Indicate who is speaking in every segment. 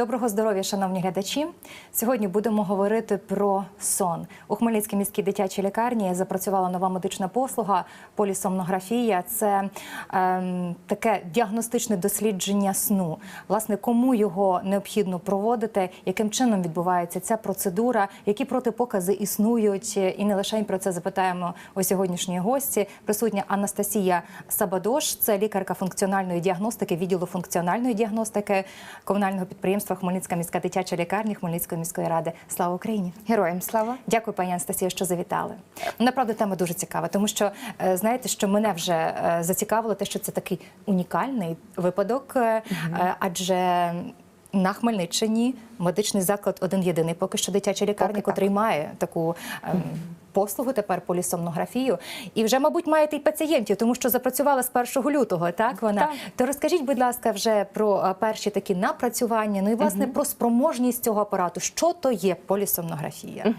Speaker 1: Доброго здоров'я, шановні глядачі. Сьогодні будемо говорити про сон. У Хмельницькій міській дитячій лікарні запрацювала нова медична послуга полісомнографія. Це ем, таке діагностичне дослідження сну. Власне, кому його необхідно проводити, яким чином відбувається ця процедура, які протипокази існують, і не лише про це запитаємо у сьогоднішньої гості. Присутня Анастасія Сабадош, це лікарка функціональної діагностики, відділу функціональної діагностики комунального підприємства Хмельницька міська дитяча лікарня Хмельницької міської ради. Слава Україні!
Speaker 2: Героям слава.
Speaker 1: Дякую, пані Анастасія, що завітали. Направду тема дуже цікава, тому що е, знаєте, що мене вже е, зацікавило те, що це такий унікальний випадок, е, адже. На Хмельниччині медичний заклад один єдиний, поки що дитяча лікарня, котрий має таку ем, послугу тепер полісомнографію. І вже, мабуть, маєте і пацієнтів, тому що запрацювала з 1 лютого. Так вона
Speaker 2: Так.
Speaker 1: то розкажіть, будь ласка, вже про е, перші такі напрацювання. Ну і власне про спроможність цього апарату. Що то є полісомнографія?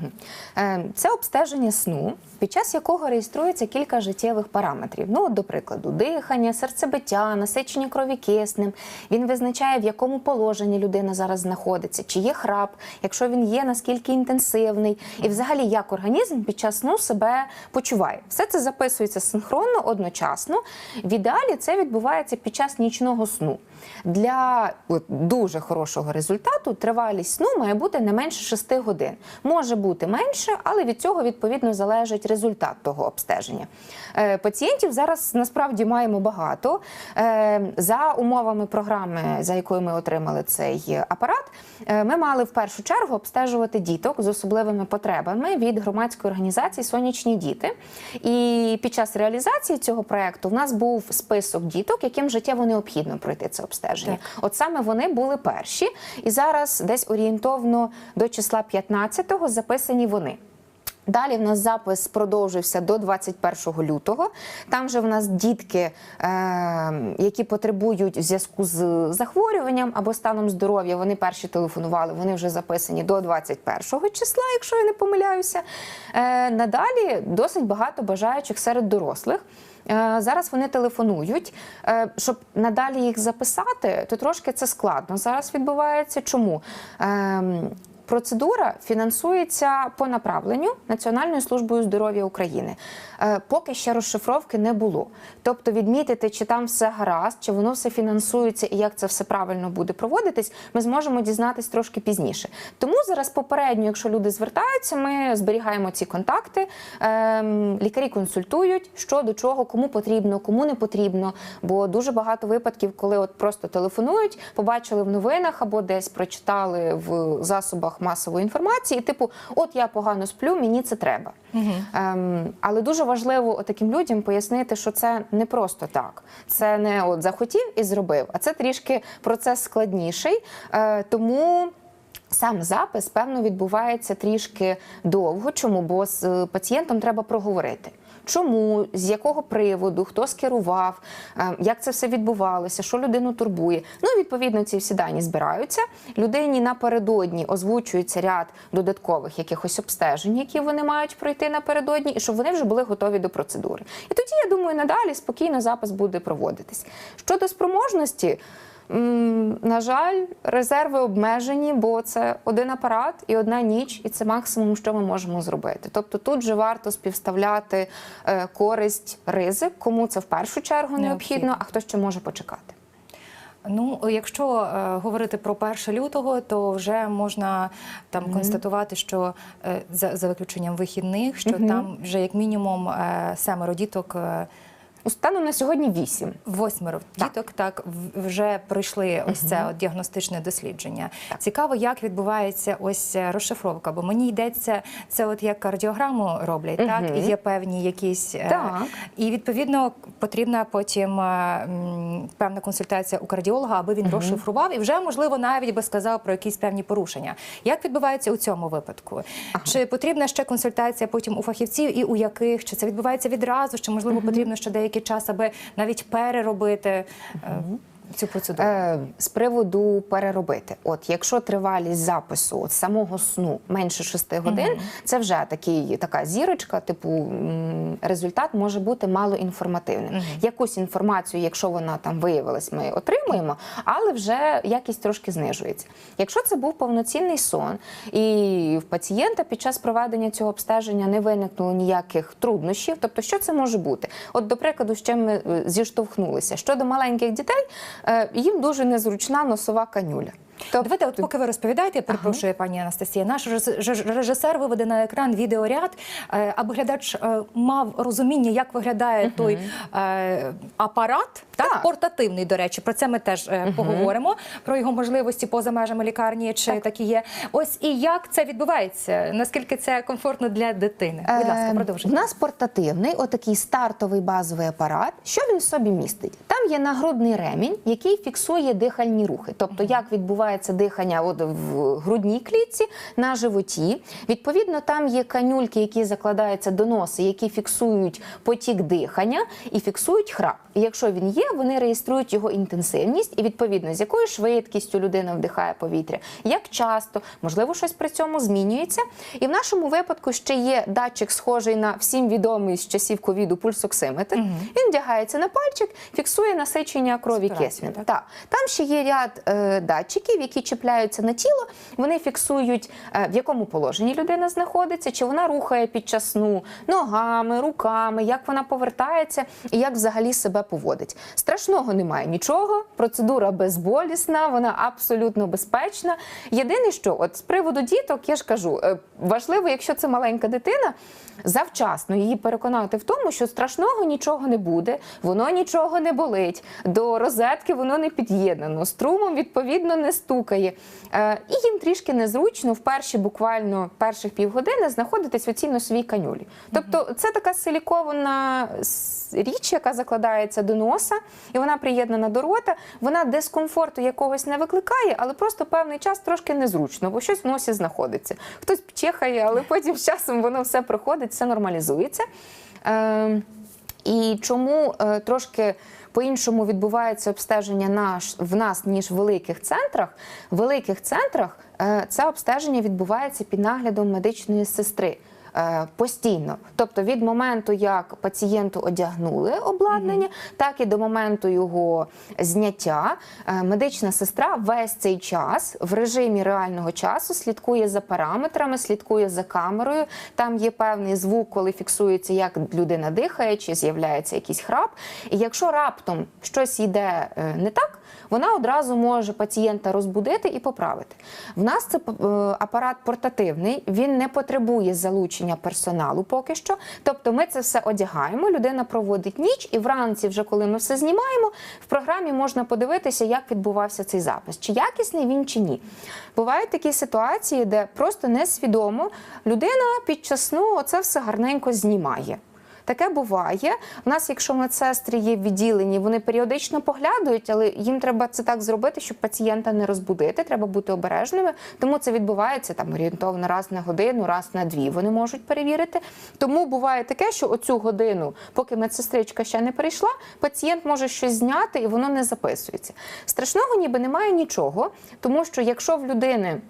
Speaker 2: Е, Це обстеження сну, під час якого реєструється кілька життєвих параметрів. Ну, до прикладу, дихання, серцебиття, насичення крові киснем. Він визначає, в якому положенні людина зараз знаходиться, чи є храп, якщо він є, наскільки інтенсивний, і взагалі як організм під час сну себе почуває. Все це записується синхронно, одночасно. В ідеалі це відбувається під час нічного сну. Для дуже хорошого результату тривалість сну має бути не менше 6 годин. Може бути менше, але від цього відповідно залежить результат того обстеження. Е, пацієнтів зараз насправді маємо багато. Е, за умовами програми, за якою ми отримали цей апарат, е, ми мали в першу чергу обстежувати діток з особливими потребами від громадської організації Сонячні діти. І під час реалізації цього проекту в нас був список діток, яким життєво необхідно пройти це. От саме вони були перші, і зараз десь орієнтовно до числа 15-го записані вони. Далі в нас запис продовжився до 21 лютого. Там же в нас дітки, е, які потребують в зв'язку з захворюванням або станом здоров'я, вони перші телефонували, вони вже записані до 21 числа, якщо я не помиляюся. Е, надалі досить багато бажаючих серед дорослих. Е, Зараз вони телефонують. Е, Щоб надалі їх записати, то трошки це складно зараз відбувається. Чому? Процедура фінансується по направленню Національною службою здоров'я України. Е, Поки ще розшифровки не було. Тобто відмітити, чи там все гаразд, чи воно все фінансується і як це все правильно буде проводитись, ми зможемо дізнатись трошки пізніше. Тому зараз попередньо, якщо люди звертаються, ми зберігаємо ці контакти. Ем, Лікарі консультують, що до чого, кому потрібно, кому не потрібно. Бо дуже багато випадків, коли от просто телефонують, побачили в новинах або десь прочитали в засобах масової інформації, типу, от я погано сплю, мені це треба. Ем, але дуже важливо таким людям пояснити, що це не просто так. Це не от захотів і зробив, а це трішки процес складніший. Е, тому. Сам запис, певно, відбувається трішки довго. Чому? Бо з е, пацієнтом треба проговорити. Чому, з якого приводу, хто скерував, е, як це все відбувалося, що людину турбує. Ну, відповідно, ці всі дані збираються. Людині напередодні озвучується ряд додаткових якихось обстежень, які вони мають пройти напередодні, і щоб вони вже були готові до процедури. І тоді, я думаю, надалі спокійно запис буде проводитись. Щодо спроможності. На жаль, резерви обмежені, бо це один апарат і одна ніч, і це максимум, що ми можемо зробити. Тобто тут вже варто співставляти е, користь, ризик, кому це в першу чергу необхідно, а хто ще може почекати.
Speaker 1: Ну, якщо е, говорити про 1 лютого, то вже можна там констатувати, що е, за, за виключенням вихідних, що там вже як мінімум е, семеро діток. Е,
Speaker 2: Станом на сьогодні вісім.
Speaker 1: Восьмеро
Speaker 2: Так.
Speaker 1: діток так вже пройшли ось це от діагностичне дослідження. Цікаво, як відбувається ось е, розшифровка, бо мені йдеться це, от як кардіограму роблять, так і є певні якісь е,
Speaker 2: Так.
Speaker 1: і відповідно потрібна потім е, певна консультація у кардіолога, аби він розшифрував і вже можливо навіть би сказав про якісь певні порушення. Як відбувається у цьому випадку? Чи потрібна ще консультація потім у фахівців і у яких? Чи це відбувається відразу? Чи можливо потрібно ще деякий час, аби навіть переробити? Е, цю процедуру?
Speaker 2: Е, з приводу переробити, от якщо тривалість запису от самого сну менше 6 годин, це вже такий така зірочка, типу результат може бути малоінформативним. Якусь інформацію, якщо вона там виявилась, ми отримуємо, але вже якість трошки знижується. Якщо це був повноцінний сон, і в пацієнта під час проведення цього обстеження не виникнуло ніяких труднощів, тобто що це може бути? От, до прикладу, з чим ми е, зіштовхнулися щодо маленьких дітей, їм дуже незручна носова канюля. Тобто,
Speaker 1: Давайте, от поки ви розповідаєте, я перепрошую, пані Анастасія. Наш режисер виведе на екран відеоряд, е, аби глядач е, мав розуміння, як виглядає той е, апарат, так?
Speaker 2: Так.
Speaker 1: портативний, до речі. Про це ми теж е, поговоримо. Про його можливості поза межами лікарні, чи такі є. Ось і як це відбувається? Наскільки це комфортно для дитини? Будь ласка, продовжуйте.
Speaker 2: У нас портативний, отакий стартовий базовий апарат. Що він собі містить? Там є нагрудний ремінь, який фіксує дихальні рухи, тобто як відбувається дихання от в грудній клітці на животі. Відповідно, там є канюльки, які закладаються до носа, які фіксують потік дихання і фіксують храп. І якщо він є, вони реєструють його інтенсивність і відповідно з якою швидкістю людина вдихає повітря, як часто, можливо, щось при цьому змінюється. І в нашому випадку ще є датчик, схожий на всім відомий з часів ковіду пульсоксиметр. Він вдягається на пальчик, фіксує насичення крові киснем.
Speaker 1: Так.
Speaker 2: Там ще є ряд е, датчиків, які чіпляються на тіло. Вони фіксують, е, в якому положенні людина знаходиться, чи вона рухає під час сну ногами, руками, як вона повертається і як взагалі себе поводить. Страшного немає нічого. Процедура безболісна, вона абсолютно безпечна. Єдине, що от з приводу діток, я ж кажу, е, важливо, якщо це маленька дитина, завчасно її переконати в тому, що страшного нічого не буде, воно нічого не болить. До розетки воно не під'єднано, струмом відповідно не стукає. Е, і їм трішки незручно в перші буквально перших півгодини знаходитись в цій носовій канюлі. Тобто, це така силікована річ, яка закладається до носа, і вона приєднана до рота. Вона дискомфорту якогось не викликає, але просто певний час трошки незручно, бо щось в носі знаходиться. Хтось чехає, але потім з часом воно все проходить, все нормалізується. Е, і чому е, трошки по-іншому відбувається обстеження наш, в нас, ніж в великих центрах? В великих центрах е, це обстеження відбувається під наглядом медичної сестри. Е, Постійно, тобто від моменту, як пацієнту одягнули обладнання, так і до моменту його зняття, е, медична сестра весь цей час в режимі реального часу слідкує за параметрами, слідкує за камерою. Там є певний звук, коли фіксується, як людина дихає, чи з'являється якийсь храп. І якщо раптом щось йде е, не так, вона одразу може пацієнта розбудити і поправити. В нас це апарат портативний, він не потребує залучення персоналу поки що. Тобто ми це все одягаємо, людина проводить ніч, і вранці, вже коли ми все знімаємо, в програмі можна подивитися, як відбувався цей запис, чи якісний він чи ні. Бувають такі ситуації, де просто несвідомо людина під час сну це все гарненько знімає. Таке буває. У нас, якщо медсестри є в відділенні, вони періодично поглядають, але їм треба це так зробити, щоб пацієнта не розбудити. Треба бути обережними. Тому це відбувається там орієнтовно раз на годину, раз на дві. Вони можуть перевірити. Тому буває таке, що оцю годину, поки медсестричка ще не прийшла, пацієнт може щось зняти і воно не записується. Страшного ніби немає нічого, тому що якщо в людини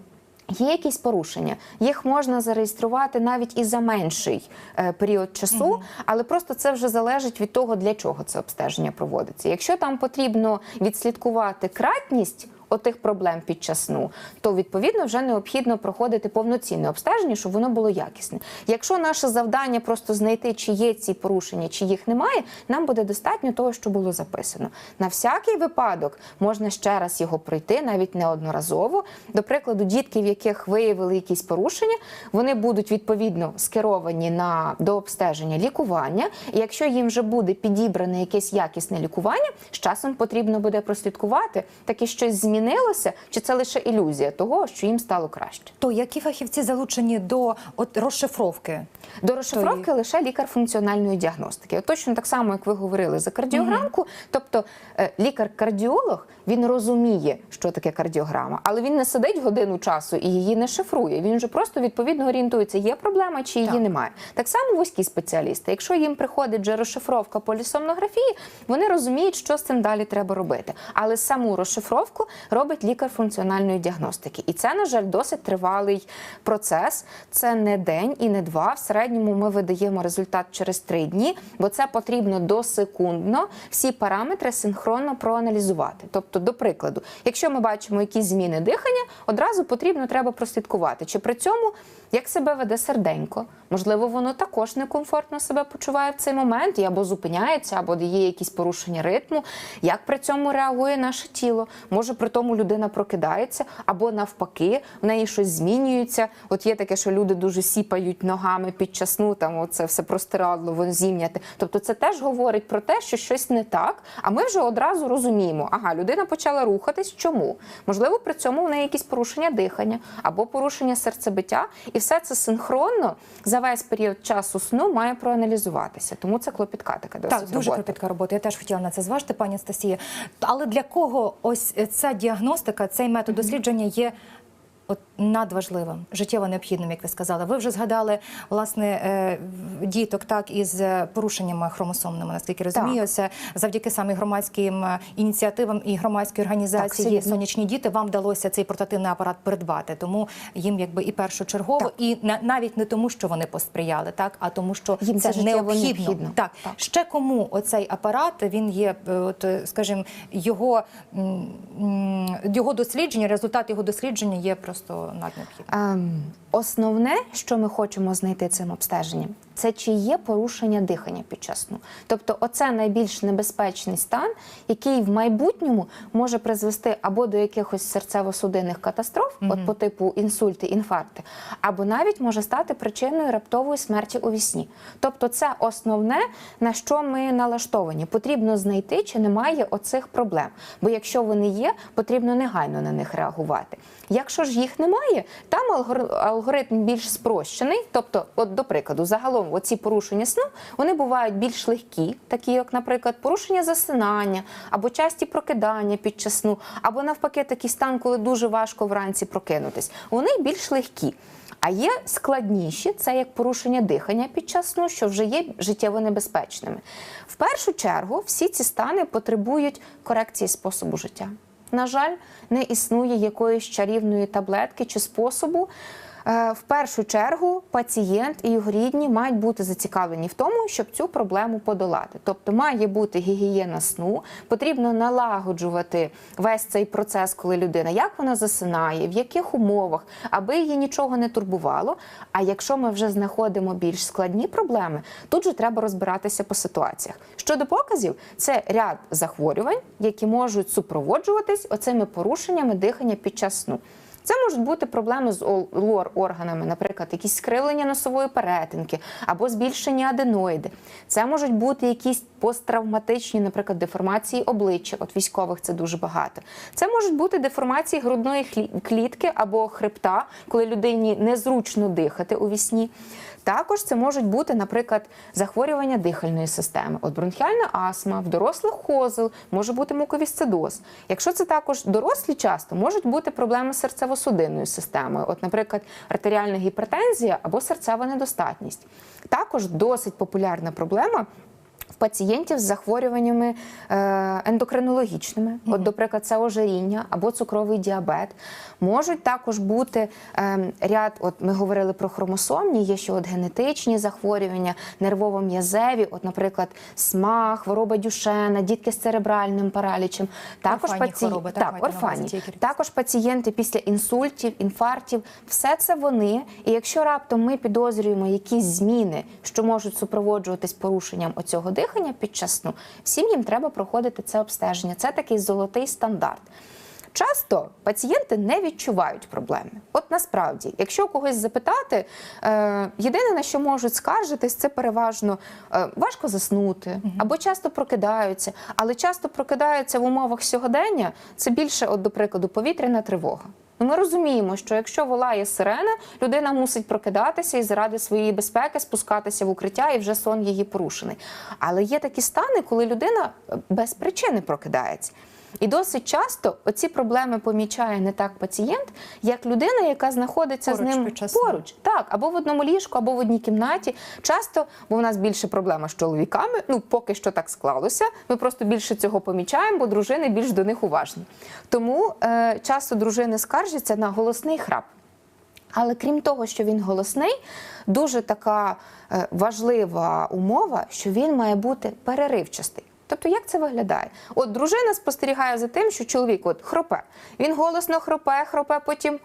Speaker 2: Є якісь порушення, їх можна зареєструвати навіть і за менший е, період часу, але просто це вже залежить від того, для чого це обстеження проводиться. Якщо там потрібно відслідкувати кратність отих проблем під час сну, то відповідно вже необхідно проходити повноцінне обстеження, щоб воно було якісне. Якщо наше завдання просто знайти, чи є ці порушення, чи їх немає, нам буде достатньо того, що було записано. На всякий випадок можна ще раз його пройти, навіть неодноразово. До прикладу, дітки, в яких виявили якісь порушення, вони будуть відповідно скеровані на до обстеження лікування. І якщо їм вже буде підібране якесь якісне лікування, з часом потрібно буде прослідкувати, таки щось змінити змінилося, чи це лише ілюзія того, що їм стало краще.
Speaker 1: То які фахівці залучені до от розшифровки?
Speaker 2: До розшифровки лише лікар функціональної діагностики. От Точно так само, як ви говорили за кардіограмку. Тобто е, лікар-кардіолог він розуміє, що таке кардіограма, але він не сидить годину часу і її не шифрує. Він вже просто відповідно орієнтується, є проблема чи її
Speaker 1: Так.
Speaker 2: немає. Так само вузькі спеціалісти. Якщо їм приходить вже розшифровка полісомнографії, вони розуміють, що з цим далі треба робити. Але саму розшифровку робить лікар функціональної діагностики. І це, на жаль, досить тривалий процес. Це не день і не два. В середньому ми видаємо результат через три дні, бо це потрібно досекундно всі параметри синхронно проаналізувати. Тобто, до прикладу, якщо ми бачимо якісь зміни дихання, одразу потрібно треба прослідкувати, чи при цьому як себе веде серденько. Можливо, воно також некомфортно себе почуває в цей момент, і або зупиняється, або є якісь порушення ритму. Як при цьому реагує наше тіло? Може, при тому людина прокидається, або навпаки, в неї щось змінюється. От є таке, що люди дуже сіпають ногами під час сну, там оце все простирадло, воно зімняте. Тобто, це теж говорить про те, що щось не так. А ми вже одразу розуміємо, ага, людина почала рухатись. Чому? Можливо, при цьому в неї якісь порушення дихання або порушення серцебиття, і все це синхронно за весь період часу сну має проаналізуватися. Тому це клопітка така досить
Speaker 1: Так, дуже
Speaker 2: робота.
Speaker 1: клопітка робота. Я теж хотіла на це зважити, пані Стасія. Але для кого ось ця діагностика, цей метод дослідження є от надважливим, життєво необхідним, як ви сказали. Ви вже згадали власне е, діток, так із е, порушеннями хромосомними, наскільки розумію, це завдяки саме громадським е, ініціативам і громадській організації
Speaker 2: вірно.
Speaker 1: сонячні діти. Вам вдалося цей портативний апарат придбати. Тому їм якби і першочергово,
Speaker 2: Так.
Speaker 1: і на- навіть не тому, що вони посприяли, так а тому, що
Speaker 2: Їм це
Speaker 1: це необхідно.
Speaker 2: необхідно.
Speaker 1: Так.
Speaker 2: Так.
Speaker 1: Ще кому оцей апарат він є, от скажімо, його, його дослідження, результат його дослідження є просто наднеобхідним.
Speaker 2: Ем, основне, що ми хочемо знайти цим обстеженням, це чи є порушення дихання під час сну. Тобто, оце найбільш небезпечний стан, який в майбутньому може призвести або до якихось серцево-судинних катастроф, от по типу інсульти, інфаркти, або навіть може стати причиною раптової смерті у вісні. Тобто, це основне, на що ми налаштовані. Потрібно знайти, чи немає оцих проблем. Бо якщо вони є, потрібно негайно на них реагувати. Якщо ж їх немає, там алгор- алгоритм більш спрощений. Тобто, от до прикладу, загалом оці порушення сну вони бувають більш легкі, такі як, наприклад, порушення засинання або часті прокидання під час сну, або навпаки, такий стан, коли дуже важко вранці прокинутись. Вони більш легкі. А є складніші, це як порушення дихання під час сну, що вже є життєво небезпечними. В першу чергу всі ці стани потребують корекції способу життя. На жаль, не існує якоїсь чарівної таблетки чи способу. Е, В першу чергу пацієнт і його рідні мають бути зацікавлені в тому, щоб цю проблему подолати. Тобто має бути гігієна сну, потрібно налагоджувати весь цей процес, коли людина як вона засинає, в яких умовах, аби її нічого не турбувало. А якщо ми вже знаходимо більш складні проблеми, тут же треба розбиратися по ситуаціях. Щодо показів, це ряд захворювань, які можуть супроводжуватись оцими порушеннями дихання під час сну. Це можуть бути проблеми з лор-органами, наприклад, якісь скривлення носової перетинки або збільшення аденоїди. Це можуть бути якісь посттравматичні, наприклад, деформації обличчя. От військових це дуже багато. Це можуть бути деформації грудної клітки або хребта, коли людині незручно дихати у вісні. Також це можуть бути, наприклад, захворювання дихальної системи, от бронхіальна астма, в дорослих хозел, може бути муковісцидоз. Якщо це також дорослі часто, можуть бути проблеми з серцево-судинною системою, от, наприклад, артеріальна гіпертензія або серцева недостатність. Також досить популярна проблема. Пацієнтів з захворюваннями е, ендокринологічними, от, до прикладу, це ожиріння або цукровий діабет. Можуть також бути е, ряд, от ми говорили про хромосомні, є ще от генетичні захворювання, нервово-м'язеві, от, наприклад, СМА, хвороба Дюшена, дітки з церебральним паралічем. Також
Speaker 1: Орфанні
Speaker 2: паці...
Speaker 1: хвороби, так,
Speaker 2: так,
Speaker 1: які-
Speaker 2: Також пацієнти після інсультів, інфарктів, все це вони. І якщо раптом ми підозрюємо якісь зміни, що можуть супроводжуватись порушенням оцього дихання під час сну, всім їм треба проходити це обстеження. Це такий золотий стандарт. Часто пацієнти не відчувають проблеми. От насправді, якщо когось запитати, е, єдине на що можуть скаржитись, це переважно е, важко заснути або часто прокидаються, але часто прокидаються в умовах сьогодення. Це більше, от, до прикладу, повітряна тривога. Ну, Ми розуміємо, що якщо волає сирена, людина мусить прокидатися і заради своєї безпеки спускатися в укриття, і вже сон її порушений. Але є такі стани, коли людина е, без причини прокидається. І досить часто оці проблеми помічає не так пацієнт, як людина, яка знаходиться
Speaker 1: Поруч
Speaker 2: з ним поруч. Так, або в одному ліжку, або в одній кімнаті. Часто, бо в нас більше проблема з чоловіками. Ну поки що так склалося. Ми просто більше цього помічаємо, бо дружини більш до них уважні. Тому е, часто дружини скаржаться на голосний храп. Але крім того, що він голосний, дуже така е, важлива умова, що він має бути переривчастий. Тобто, як це виглядає? От дружина спостерігає за тим, що чоловік от хропе. Він голосно хропе, хропе, потім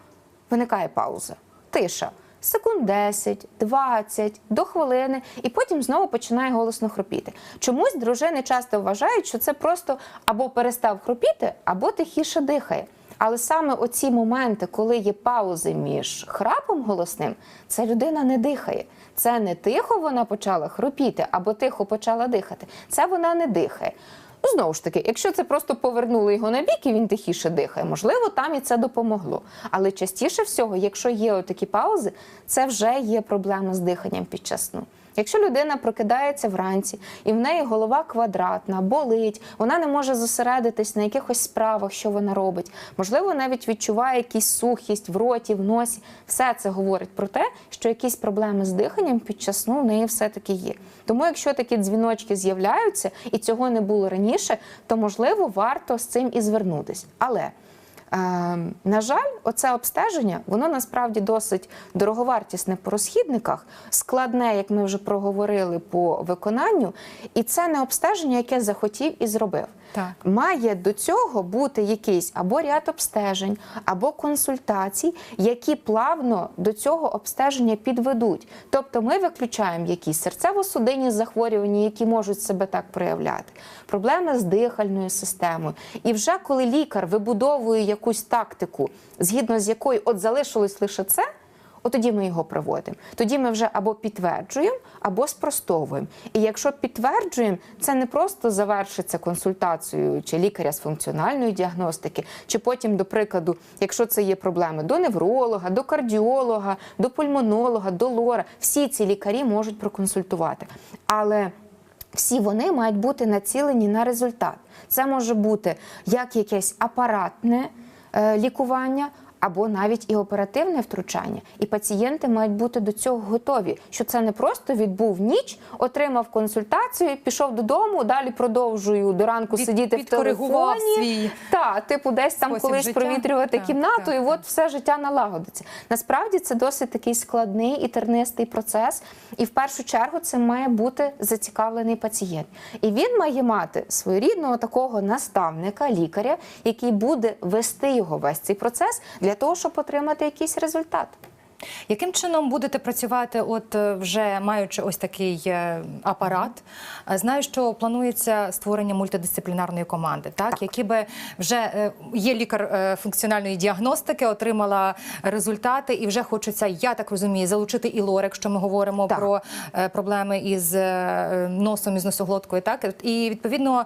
Speaker 2: виникає пауза, тиша. Секунд 10, 20, до хвилини, і потім знову починає голосно хропіти. Чомусь дружини часто вважають, що це просто або перестав хропіти, або тихіше дихає. Але саме оці моменти, коли є паузи між храпом голосним, це людина не дихає. Це не тихо вона почала хропіти або тихо почала дихати. Це вона не дихає. Ну, знову ж таки, якщо це просто повернули його на бік і він тихіше дихає, можливо, там і це допомогло. Але частіше всього, якщо є отакі паузи, це вже є проблема з диханням під час сну. Якщо людина прокидається вранці і в неї голова квадратна, болить, вона не може зосередитись на якихось справах, що вона робить, можливо, навіть відчуває якісь сухість в роті, в носі. Все це говорить про те, що якісь проблеми з диханням під час сну в неї все-таки є. Тому, якщо такі дзвіночки з'являються і цього не було раніше, то можливо варто з цим і звернутись. Але на жаль, оце обстеження, воно насправді досить дороговартісне по розхідниках, складне, як ми вже проговорили по виконанню, і це не обстеження, яке захотів і зробив.
Speaker 1: Так.
Speaker 2: Має до цього бути якийсь або ряд обстежень, або консультацій, які плавно до цього обстеження підведуть. Тобто ми виключаємо якісь серцево-судинні захворювання, які можуть себе так проявляти, проблеми з дихальною системою. І вже коли лікар вибудовує якусь тактику, згідно з якою от залишилось лише це. От тоді ми його проводимо. Тоді ми вже або підтверджуємо, або спростовуємо. І якщо підтверджуємо, це не просто завершиться консультацією чи лікаря з функціональної діагностики, чи потім, до прикладу, якщо це є проблеми до невролога, до кардіолога, до пульмонолога, до лора, всі ці лікарі можуть проконсультувати. Але всі вони мають бути націлені на результат. Це може бути як якесь апаратне е, лікування. Або навіть і оперативне втручання, і пацієнти мають бути до цього готові. Що це не просто відбув ніч, отримав консультацію, пішов додому. Далі продовжую до ранку
Speaker 1: Від-
Speaker 2: сидіти в телефоні.
Speaker 1: свій
Speaker 2: та типу, десь там колись
Speaker 1: життя.
Speaker 2: провітрювати
Speaker 1: Так,
Speaker 2: кімнату,
Speaker 1: так,
Speaker 2: і
Speaker 1: так.
Speaker 2: от все життя налагодиться. Насправді це досить такий складний і тернистий процес, і в першу чергу це має бути зацікавлений пацієнт. І він має мати своєрідного такого наставника, лікаря, який буде вести його весь цей процес для того, щоб отримати якийсь результат.
Speaker 1: Яким чином будете працювати, от е, вже маючи ось такий е, апарат? Е, Знаю, що планується створення мультидисциплінарної команди, так, які би вже є лікар функціональної діагностики, отримала результати, і вже хочеться, я так розумію, залучити і лор, якщо ми говоримо
Speaker 2: Так.
Speaker 1: про проблеми із носом, із носоглоткою. Так і відповідно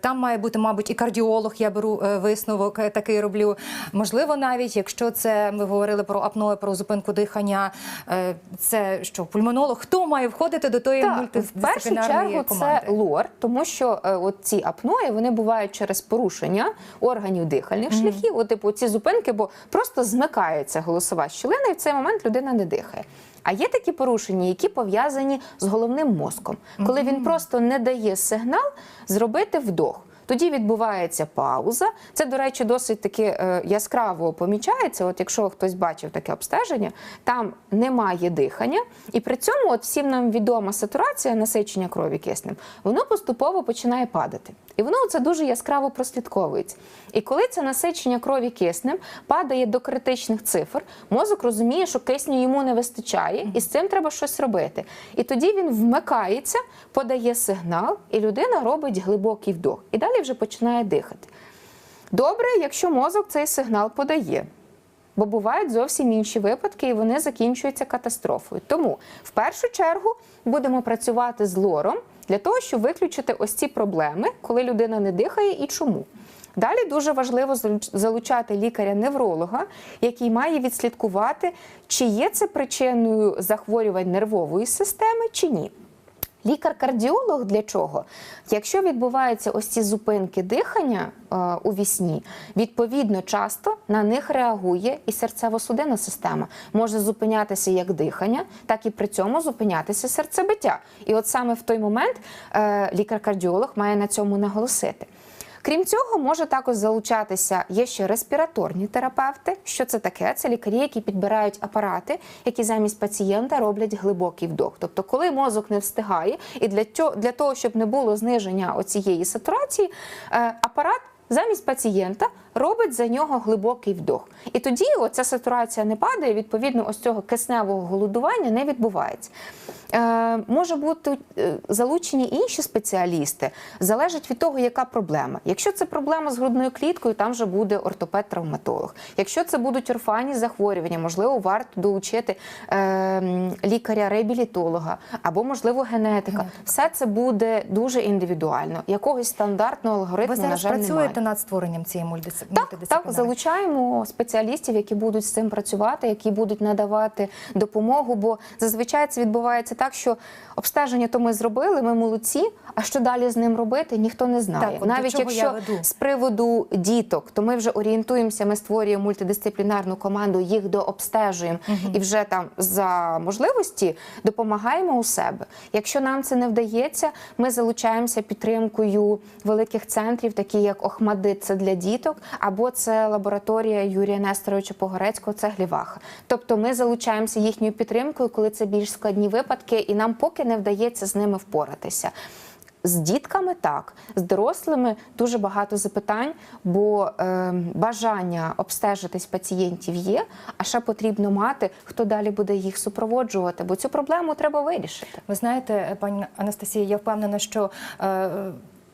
Speaker 1: там має бути, мабуть, і кардіолог. Я беру висновок, такий роблю. Можливо, навіть якщо це ми говорили про апноe, про зупинку дихання, е, це що пульмонолог, хто має входити до тої
Speaker 2: Так, в першу чергу
Speaker 1: команди?
Speaker 2: це лор, тому що е, от ці апної вони бувають через порушення органів дихальних шляхів. От, типу, ці зупинки, бо просто змикається голосова щілина, і в цей момент людина не дихає. А є такі порушення, які пов'язані з головним мозком, коли він просто не дає сигнал зробити вдох. Тоді відбувається пауза. Це, до речі, досить таки е, яскраво помічається. От якщо хтось бачив таке обстеження, там немає дихання, і при цьому, от всім нам відома сатурація насичення крові киснем, воно поступово починає падати. І воно це дуже яскраво прослідковується. І коли це насичення крові киснем падає до критичних цифр, мозок розуміє, що кисню йому не вистачає, і з цим треба щось робити. І тоді він вмикається, подає сигнал, і людина робить глибокий вдох. І далі вже починає дихати. Добре, якщо мозок цей сигнал подає. Бо бувають зовсім інші випадки, і вони закінчуються катастрофою. Тому в першу чергу будемо працювати з лором для того, щоб виключити ось ці проблеми, коли людина не дихає і чому. Далі дуже важливо залучати лікаря-невролога, який має відслідкувати, чи є це причиною захворювань нервової системи, чи ні. Лікар-кардіолог для чого? Якщо відбуваються ось ці зупинки дихання е, у вісні, відповідно часто на них реагує і серцево-судинна система. Може зупинятися як дихання, так і при цьому зупинятися серцебиття. І от саме в той момент е, лікар-кардіолог має на цьому наголосити. Крім цього, може також залучатися є ще респіраторні терапевти. Що це таке? Це лікарі, які підбирають апарати, які замість пацієнта роблять глибокий вдох. Тобто, коли мозок не встигає, і для того, щоб не було зниження оцієї сатурації, е, апарат замість пацієнта робить за нього глибокий вдох. І тоді оця сатурація не падає, відповідно, ось цього кисневого голодування не відбувається. Е, може бути е, залучені інші спеціалісти, залежить від того, яка проблема. Якщо це проблема з грудною кліткою, там вже буде ортопед-травматолог. Якщо це будуть орфанні захворювання, можливо, варто долучити е, лікаря-реабілітолога або, можливо, генетика. Все це буде дуже індивідуально. Якогось стандартного алгоритму,
Speaker 1: Ви
Speaker 2: на
Speaker 1: зараз
Speaker 2: жаль, немає.
Speaker 1: Працюєте над створенням цієї мультидис...
Speaker 2: Так, так, залучаємо спеціалістів, які будуть з цим працювати, які будуть надавати допомогу. Бо зазвичай це відбувається так, що обстеження то ми зробили, ми молодці. А що далі з ним робити, ніхто не знає.
Speaker 1: Так,
Speaker 2: Навіть якщо з приводу діток, то ми вже орієнтуємося, ми створюємо мультидисциплінарну команду, їх дообстежуємо і вже там за можливості допомагаємо у себе. Якщо нам це не вдається, ми залучаємося підтримкою великих центрів, такі як Охмадит, це для діток, або це лабораторія Юрія Несторовича Погорецького, це Гліваха. Тобто ми залучаємося їхньою підтримкою, коли це більш складні випадки, і нам поки не вдається з ними впоратися. З дітками так, з дорослими дуже багато запитань, бо е, бажання обстежитись пацієнтів є, а ще потрібно мати, хто далі буде їх супроводжувати, бо цю проблему треба вирішити.
Speaker 1: Ви знаєте, пані Анастасія, я впевнена, що е,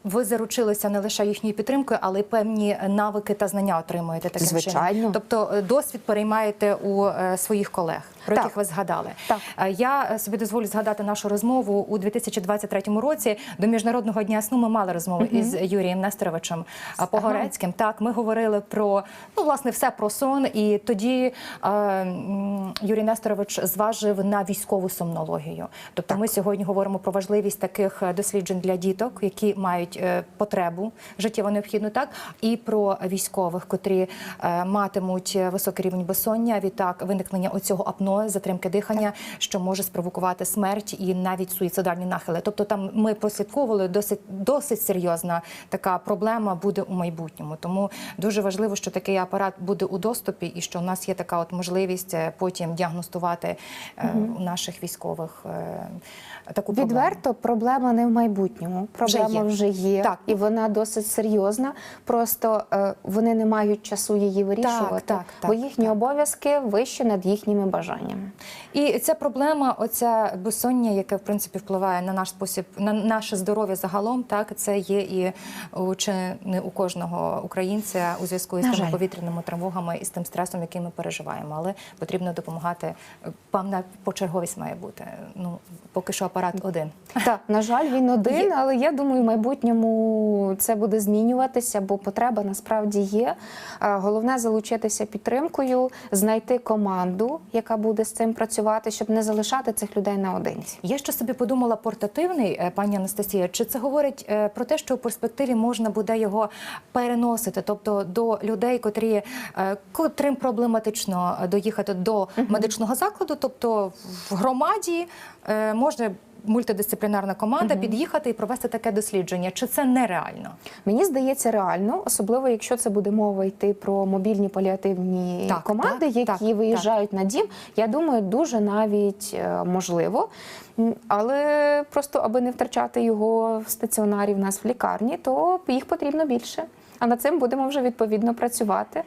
Speaker 1: ви заручилися не лише їхньою підтримкою, але й певні навики та знання отримуєте таким
Speaker 2: Звичайно.
Speaker 1: чином. Тобто е, досвід переймаєте у е, своїх колег, про
Speaker 2: Так.
Speaker 1: яких ви згадали.
Speaker 2: Так.
Speaker 1: Е, Я е, собі дозволю згадати нашу розмову у 2023 році. До міжнародного дня сну ми мали розмову із Юрієм Несторовичем е, Погорецьким. Так, ми говорили про ну власне все про сон. І тоді е, Юрій Несторович зважив на військову сомнологію. Тобто, ми сьогодні говоримо про важливість таких досліджень для діток, які мають е, потребу життєво необхідну, так і про військових, котрі е, матимуть високий рівень безсоння, відтак виникнення оцього апної, затримки дихання, що може спровокувати смерть і навіть суїцидальні нахили. Тобто, там ми прослідковували досить досить серйозна така проблема буде у майбутньому. Тому дуже важливо, що такий апарат буде у доступі, і що у нас є така от можливість е, потім діагностувати е, у наших військових е, таку проблему.
Speaker 2: Відверто проблема не в майбутньому. Проблема
Speaker 1: Вже
Speaker 2: вже
Speaker 1: є.
Speaker 2: є,
Speaker 1: Так.
Speaker 2: і вона досить серйозна. Просто е, вони не мають часу її вирішувати,
Speaker 1: так, так,
Speaker 2: бо їхні
Speaker 1: так.
Speaker 2: обов'язки вищі над їхніми бажаннями.
Speaker 1: І ця проблема, оця безсоння, яке в принципі впливає на наш спосіб, на наше здоров'я загалом, так це є і у чи не у кожного українця у зв'язку із тими повітряними тривогами і з тим стресом, який ми переживаємо. Але потрібно допомагати. Певна почерговість має бути. Ну поки що апарат один.
Speaker 2: Так, на жаль, він один,
Speaker 1: Є.
Speaker 2: але я думаю, в майбутньому це буде змінюватися, бо потреба насправді є. Головне залучитися підтримкою, знайти команду, яка буде з цим працювати, щоб не залишати цих людей наодинці.
Speaker 1: Я ще собі подумала портативний, е, пані Анастасія. Чи це говорить е, про те, що у перспективі можна буде його переносити, тобто до людей, котрі е, котрим проблематично доїхати до медичного закладу, тобто в громаді може мультидисциплінарна команда під'їхати і провести таке дослідження? Чи це нереально?
Speaker 2: Мені здається, реально, особливо якщо це буде мова йти про мобільні паліативні
Speaker 1: Так,
Speaker 2: команди,
Speaker 1: так,
Speaker 2: які
Speaker 1: так,
Speaker 2: виїжджають на дім. Я думаю, дуже навіть е, можливо. Але просто аби не втрачати його в стаціонарі в нас в лікарні, то їх потрібно більше. А над цим будемо вже відповідно працювати.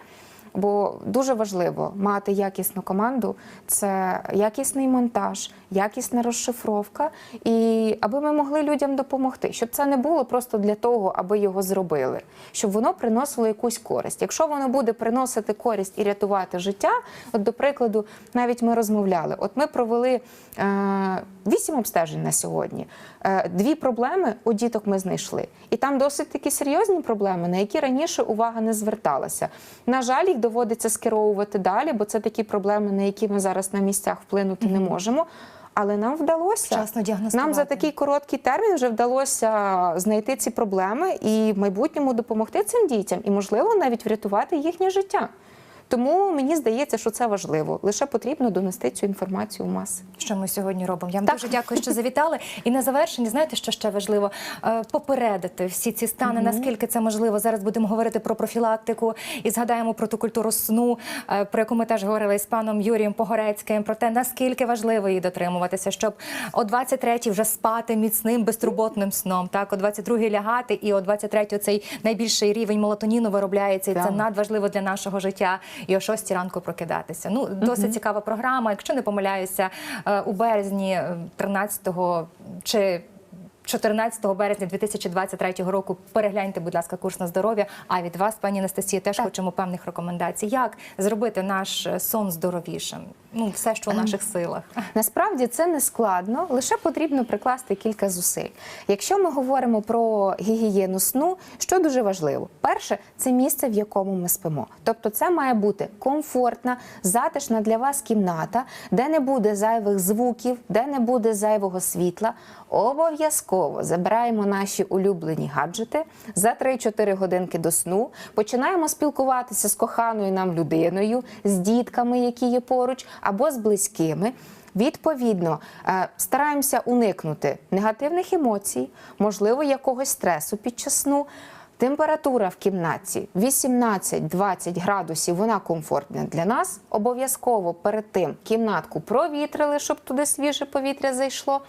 Speaker 2: Бо дуже важливо мати якісну команду, це якісний монтаж, якісна розшифровка, і аби ми могли людям допомогти, щоб це не було просто для того, аби його зробили, щоб воно приносило якусь користь. Якщо воно буде приносити користь і рятувати життя, от до прикладу, навіть ми розмовляли. От ми провели е, вісім обстежень на сьогодні. Е, дві проблеми у діток ми знайшли, і там досить такі серйозні проблеми, на які раніше увага не зверталася. На жаль, їх доводиться скеровувати далі, бо це такі проблеми, на які ми зараз на місцях вплинути не можемо. Але нам вдалося нам за такий короткий термін вже вдалося знайти ці проблеми і в майбутньому допомогти цим дітям, і можливо навіть врятувати їхнє життя. Тому мені здається, що це важливо. Лише потрібно донести цю інформацію в маси.
Speaker 1: Що ми сьогодні робимо? Я вам
Speaker 2: Так.
Speaker 1: дуже дякую, що завітали. І на завершення, знаєте, що ще важливо? Е, Попередити всі ці стани, наскільки це можливо. Зараз будемо говорити про профілактику і згадаємо про ту культуру сну, е, про яку ми теж говорили з паном Юрієм Погорецьким, про те, наскільки важливо її дотримуватися, щоб о 23-й вже спати міцним, безтурботним сном. Так, о 22-й лягати, і о 23-й цей найбільший рівень мелатоніну виробляється, і це надважливо для нашого життя. І о 6 ранку прокидатися. Ну, досить цікава програма. Якщо не помиляюся, е, у березні е, 13-го чи 14 березня 2023 року перегляньте, будь ласка, курс на здоров'я. А від вас, пані Анастасія, теж хочемо певних рекомендацій. Як зробити наш е, сон здоровішим? Ну, все, що в наших силах.
Speaker 2: Насправді це не складно, лише потрібно прикласти кілька зусиль. Якщо ми говоримо про гігієну сну, що дуже важливо, перше це місце, в якому ми спимо. Тобто, це має бути комфортна, затишна для вас кімната, де не буде зайвих звуків, де не буде зайвого світла. Обов'язково забираємо наші улюблені гаджети за 3-4 годинки до сну. Починаємо спілкуватися з коханою нам людиною, з дітками, які є поруч, або з близькими. Відповідно, е, стараємося уникнути негативних емоцій, можливо, якогось стресу під час сну. Температура в кімнаті 18-20 градусів, вона комфортна для нас. Обов'язково перед тим кімнатку провітрили, щоб туди свіже повітря зайшло.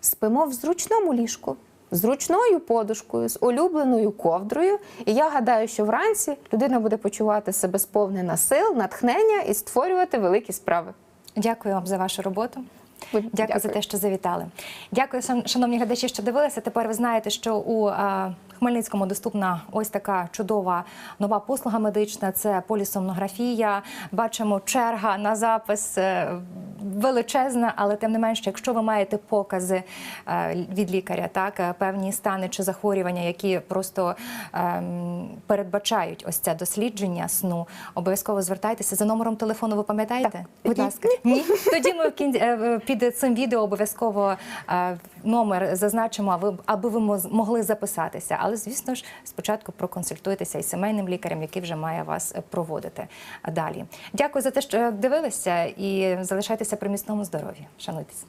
Speaker 2: Спимо в зручному ліжку, зручною подушкою, з улюбленою ковдрою. І я гадаю, що вранці людина буде почувати себе сповнена сил, натхнення і створювати великі справи.
Speaker 1: Дякую вам за вашу роботу.
Speaker 2: Дякую,
Speaker 1: Дякую, за те, що завітали. Дякую, шан- шановні глядачі, що дивилися. Тепер ви знаєте, що у Хмельницькому доступна ось така чудова нова послуга медична. Це полісомнографія. Бачимо черга на запис е, величезна, але тим не менше, якщо ви маєте покази е, від лікаря, так е, певні стани чи захворювання, які просто ем, передбачають ось це дослідження сну, обов'язково звертайтеся за номером телефону. Ви пам'ятаєте? Будь ласка, ні. Тоді ми в кінці під цим відео обов'язково номер зазначимо, аби, ви могли записатися але звісно ж спочатку проконсультуйтеся із сімейним лікарем, який вже має вас е, проводити далі. Дякую за те, що дивилися, і залишайтеся при міцному здоров'ї. Шануйтесь.